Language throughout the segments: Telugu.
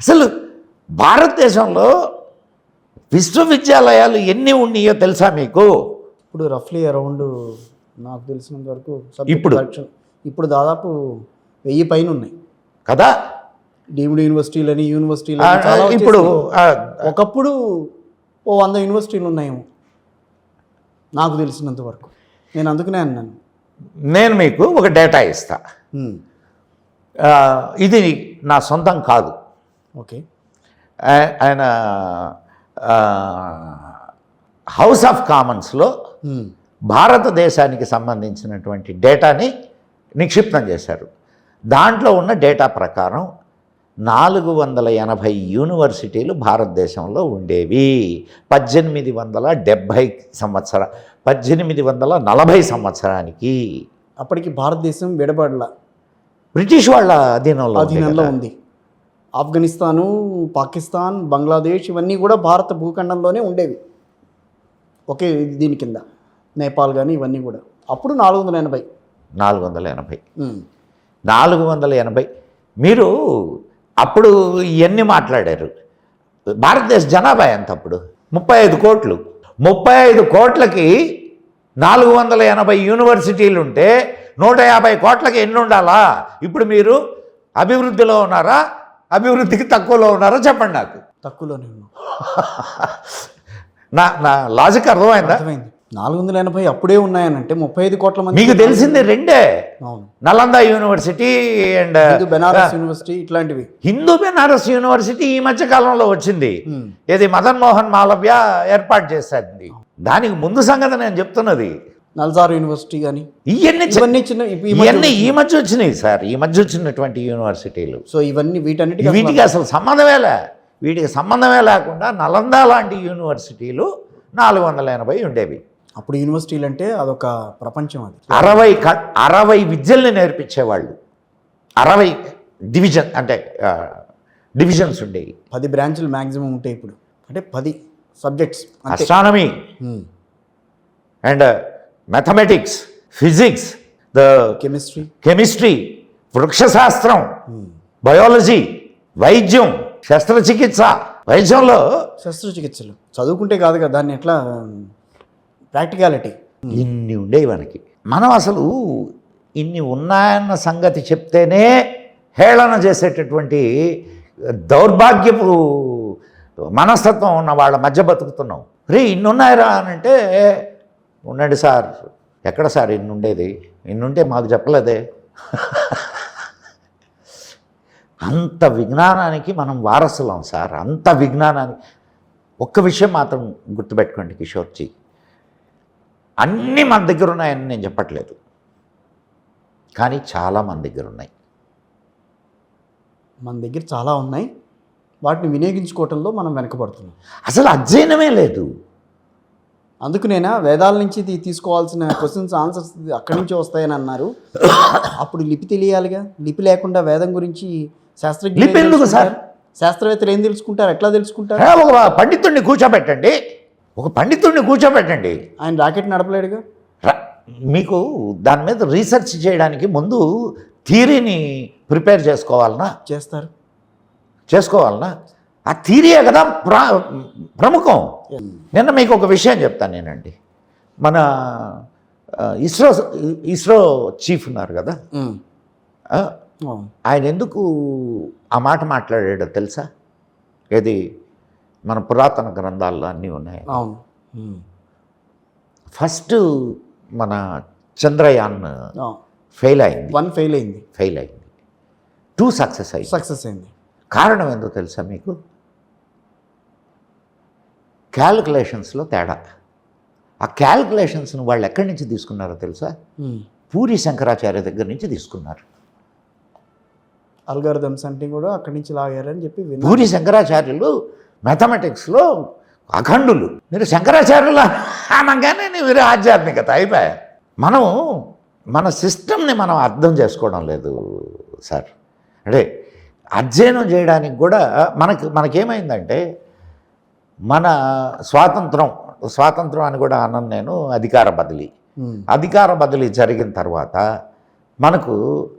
అసలు భారతదేశంలో విశ్వవిద్యాలయాలు ఎన్ని ఉన్నాయో తెలుసా మీకు? ఇప్పుడు రఫ్లీ అరౌండ్ నాకు తెలిసినంత వరకు ఇప్పుడు? ఇప్పుడు దాదాపు వెయ్యి పైన ఉన్నాయి. కదా? డీమ్డ్ యూనివర్సిటీలని యూనివర్సిటీలు ఆ, చాలా ఇప్పుడు ఒకప్పుడు ఓ వంద యూనివర్సిటీలు ఉన్నాయేమో. నాకు తెలిసినంత వరకు. నేను అందుకనే అన్నాను. నేను మీకు ఒక డేటా ఇస్తా. ఇది నా సొంతం కాదు. ఓకే. ఆయన హౌస్ ఆఫ్ కామన్స్లో భారతదేశానికి సంబంధించినటువంటి డేటాని నిక్షిప్తం చేశారు. దాంట్లో ఉన్న డేటా ప్రకారం నాలుగు వందల ఎనభై యూనివర్సిటీలు భారతదేశంలో ఉండేవి. పద్దెనిమిది వందల డెబ్భై సంవత్సర పద్దెనిమిది వందల నలభై సంవత్సరానికి అప్పటికి భారతదేశం విడబడల. బ్రిటిష్ వాళ్ళ అధీనంలో అధీనంలో. ఉంది. ఆఫ్ఘనిస్తాను పాకిస్తాన్ బంగ్లాదేశ్ ఇవన్నీ కూడా భారత భూఖండంలోనే ఉండేవి. ఒకే దీని కింద. నేపాల్ కానీ ఇవన్నీ కూడా. అప్పుడు నాలుగు వందల ఎనభై. నాలుగు వందల ఎనభై. నాలుగు వందల ఎనభై. మీరు అప్పుడు ఇవన్నీ మాట్లాడారు. భారతదేశ జనాభా ఎంత అప్పుడు? ముప్పై ఐదు కోట్లు. ముప్పై ఐదు కోట్లకి నాలుగు వందల ఎనభై యూనివర్సిటీలు ఉంటే నూట యాభై కోట్లకి ఎన్ని ఉండాలా ఇప్పుడు మీరు అభివృద్ధిలో ఉన్నారా? అభివృద్ధికి తక్కువలో ఉన్నారా చెప్పండి నాకు. తక్కువలోనే ఉన్నాం. నా నా లాజిక్ అర్థమైందా? అర్థమైంది. నాలుగు వందల ఎనభై అప్పుడే ఉన్నాయనంటే ముప్పై ఐదు కోట్ల మంది మీకు తెలిసింది రెండే. అవును. నలంద యూనివర్సిటీ అండ్ హిందూ బెనారస్ యూనివర్సిటీ ఇట్లాంటివి. హిందూ బెనారస్ యూనివర్సిటీ ఈ మధ్య కాలంలో వచ్చింది. ఇది మదన్ మోహన్ మాలవ్య ఏర్పాటు చేశాది దానికి ముందు సంగతి నేను చెప్తున్నది. నల్సార్ యూనివర్సిటీ కానీ ఇవన్నీ ఇవన్నీ చిన్న ఇవన్నీ ఈ మధ్య వచ్చినాయి సార్. ఈ మధ్య వచ్చినటువంటి యూనివర్సిటీలు. సో ఇవన్నీ వీటన్నిటికీ అసలు వీటికి అసలు సంబంధమే లే. వీటికి సంబంధమే లేకుండా నలంద లాంటి యూనివర్సిటీలు నాలుగు వందల ఎనభై ఉండేవి. అప్పుడు యూనివర్సిటీలు అంటే అదొక ప్రపంచం అది. అరవై క అరవై విద్యల్ని నేర్పించేవాళ్ళు. అరవై డివిజన్ అంటే డివిజన్స్ ఉండేవి. పది బ్రాంచ్లు మ్యాక్సిమం ఉంటాయి ఇప్పుడు. అంటే పది subjects astronomy and mathematics physics the chemistry chemistry వృక్షశాస్త్రం biology వైద్యం శస్త్రచికిత్స. వైద్యంలో శస్త్రచికిత్సలు. చదువుకుంటే కాదు కదా దాన్ని ఎట్లా ప్రాక్టికాలిటీ ఇన్ని ఉండేవి మనకి. మనం అసలు ఇన్ని ఉన్నాయన్న సంగతి చెప్తేనే హేళన చేసేటటువంటి దౌర్భాగ్యపు మనస్తత్వం ఉన్న వాళ్ళ మధ్య బతుకుతున్నాం. రే ఇన్ని ఉన్నాయిరా అని అంటే ఉండండి సార్. ఎక్కడ సార్ ఇన్ని ఉండేది ఇన్ని ఉంటే మాకు చెప్పలేదే. అంత విజ్ఞానానికి మనం వారసులం సార్. అంత విజ్ఞానానికి. ఒక్క విషయం మాత్రం గుర్తుపెట్టుకోండి కిషోర్జీ. అన్నీ మన దగ్గర ఉన్నాయని నేను చెప్పట్లేదు. కానీ చాలా మన దగ్గర ఉన్నాయి మన దగ్గర చాలా ఉన్నాయి. వాటిని వినియోగించుకోవటంలో మనం వెనకబడుతున్నాం. అసలు అధ్యయనమే లేదు. అందుకునేనా వేదాల నుంచి తీసుకోవాల్సిన క్వశ్చన్స్ ఆన్సర్స్ అక్కడి నుంచి వస్తాయని అన్నారు. అప్పుడు లిపి తెలియాలిగా. లిపి లేకుండా వేదం గురించి ఎందుకు సార్? శాస్త్రవేత్తలు ఏం తెలుసుకుంటారు? ఎట్లా తెలుసుకుంటారు? ఒక పండితుడిని కూర్చోబెట్టండి. ఒక పండితుడిని కూర్చోబెట్టండి. ఆయన రాకెట్ నడపలేడుగా? మీకు దాని మీద రీసెర్చ్ చేయడానికి ముందు థీరీని ప్రిపేర్ చేసుకోవాలనా? చేస్తారు. చేసుకోవాలనా? ఆ థీరీయే కదా? ప్రా ప్రముఖం. నిన్న మీకు ఒక విషయం చెప్తాను నేనండి. మన ఇస్రో ఇస్రో చీఫ్ ఉన్నారు కదా. ఆయన ఎందుకు ఆ మాట మాట్లాడాడో తెలుసా? ఏది? మన పురాతన గ్రంథాల్లో అన్నీ ఉన్నాయి. ఫస్ట్ మన చంద్రయాన్. ఫెయిల్ అయింది. వన్ ఫెయిల్ అయింది. ఫెయిల్ అయింది. టూ సక్సెస్ అయింది. సక్సెస్ అయింది. కారణం ఏందో తెలుసా మీకు? క్యాల్కులేషన్స్లో తేడా. ఆ క్యాల్కులేషన్స్ను వాళ్ళు ఎక్కడి నుంచి తీసుకున్నారో తెలుసా. పూరి శంకరాచార్య దగ్గర నుంచి తీసుకున్నారు. అల్గారిథమ్స్ అంటే కూడా అక్కడి నుంచి లాగారని చెప్పి పూరి శంకరాచార్యులు మ్యాథమెటిక్స్లో అఖండులు. మీరు శంకరాచార్యులు అనగానే మీరు ఆధ్యాత్మికత అయిపోయా. మనం మన సిస్టమ్ని మనం అర్థం చేసుకోవడం లేదు సార్. అంటే అధ్యయనం చేయడానికి కూడా మనకు మనకేమైందంటే మన స్వాతంత్రం స్వాతంత్రం అని కూడా అన్నాను నేను అధికార బదిలీ. అధికార బదిలీ జరిగిన తర్వాత మనకు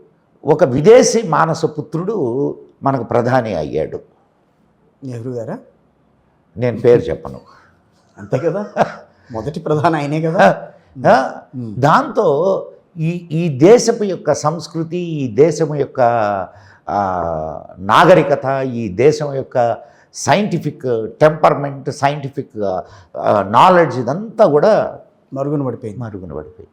ఒక విదేశీ మానస పుత్రుడు మనకు ప్రధాని అయ్యాడు. నెహ్రూ గారా? నేను పేరు చెప్పను. అంతే కదా? మొదటి ప్రధాని ఆయనే కదా? దాంతో ఈ ఈ దేశపు యొక్క సంస్కృతి ఈ దేశం యొక్క నాగరికత ఈ దేశం యొక్క సైంటిఫిక్ టెంపర్మెంట్ సైంటిఫిక్ నాలెడ్జ్ ఇదంతా కూడా మరుగున పడిపోయింది. మరుగున పడిపోయి